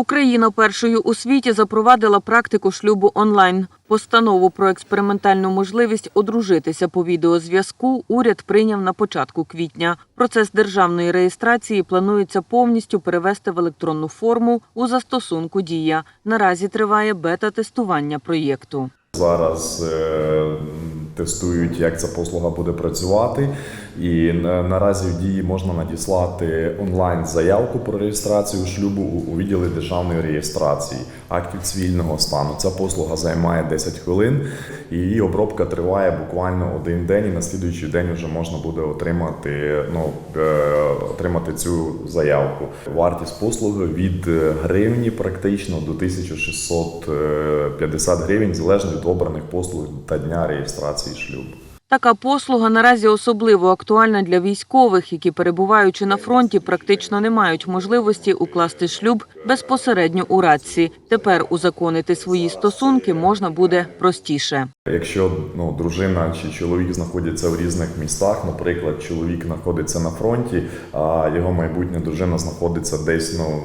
Україна першою у світі запровадила практику шлюбу онлайн. Постанову про експериментальну можливість одружитися по відеозв'язку уряд прийняв на початку квітня. Процес державної реєстрації планується повністю перевести в електронну форму у застосунку Дія. Наразі триває бета-тестування проєкту. Зараз е, тестують, як ця послуга буде працювати, і наразі в дії можна надіслати онлайн заявку про реєстрацію шлюбу у, відділі державної реєстрації актів цивільного стану. Ця послуга займає 10 хвилин, і її обробка триває буквально один день. І на слідуючий день вже можна буде отримати ну е, отримати цю заявку. Вартість послуги від е, гривні практично до 1650 гривень, залежно від обраних послуг та дня реєстрації шлюбу. Така послуга наразі особливо актуальна для військових, які, перебуваючи на фронті, практично не мають можливості укласти шлюб безпосередньо у радці. Тепер узаконити свої стосунки можна буде простіше. Якщо ну, дружина чи чоловік знаходяться в різних містах, наприклад, чоловік знаходиться на фронті, а його майбутня дружина знаходиться десь ну,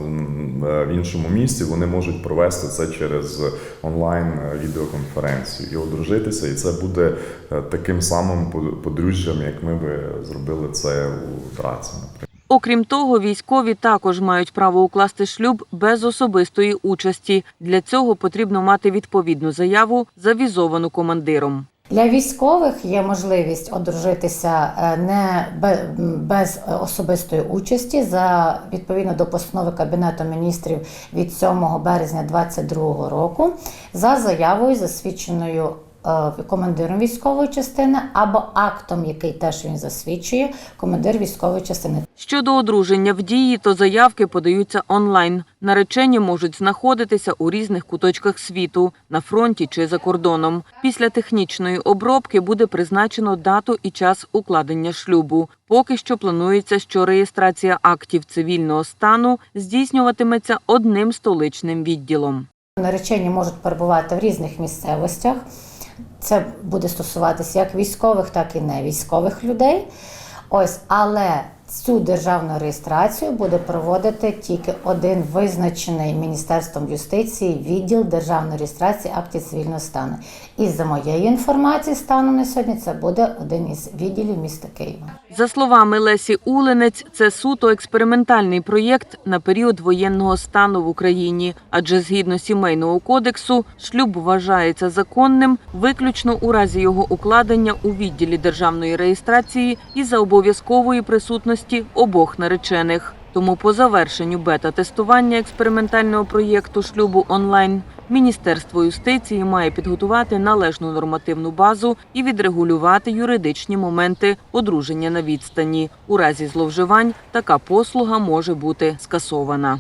в іншому місті, вони можуть провести це через онлайн е, відеоконференцію і одружитися, і це буде е, таким самим подружжям, як ми би зробили це у Драці. наприклад. Окрім того, військові також мають право укласти шлюб без особистої участі. Для цього потрібно мати відповідну заяву, завізовану командиром. Для військових є можливість одружитися е, не бе- без особистої участі за відповідно до постанови Кабінету міністрів від 7 березня 2022 року за заявою, засвідченою командиром військової частини або актом, який теж він засвідчує, командир військової частини. Щодо одруження в дії, то заявки подаються онлайн. Наречені можуть знаходитися у різних куточках світу, на фронті чи за кордоном. Після технічної обробки буде призначено дату і час укладення шлюбу. Поки що планується, що реєстрація актів цивільного стану здійснюватиметься одним столичним відділом. Наречені можуть перебувати в різних місцевостях. Це буде стосуватися як військових, так і невійськових людей. Ось, але цю державну реєстрацію буде проводити тільки один визначений Міністерством юстиції відділ державної реєстрації актів цивільного стану. І за моєю інформацією, станом на сьогодні це буде один із відділів міста Києва. За словами Лесі Уленець, це суто експериментальний проєкт на період воєнного стану в Україні, адже згідно сімейного кодексу шлюб вважається законним виключно у разі його укладення у відділі державної реєстрації і за обов'язкової присутності обох наречених. Тому по завершенню бета-тестування експериментального проєкту шлюбу онлайн Міністерство юстиції має підготувати належну нормативну базу і відрегулювати юридичні моменти одруження на відстані. У разі зловживань така послуга може бути скасована.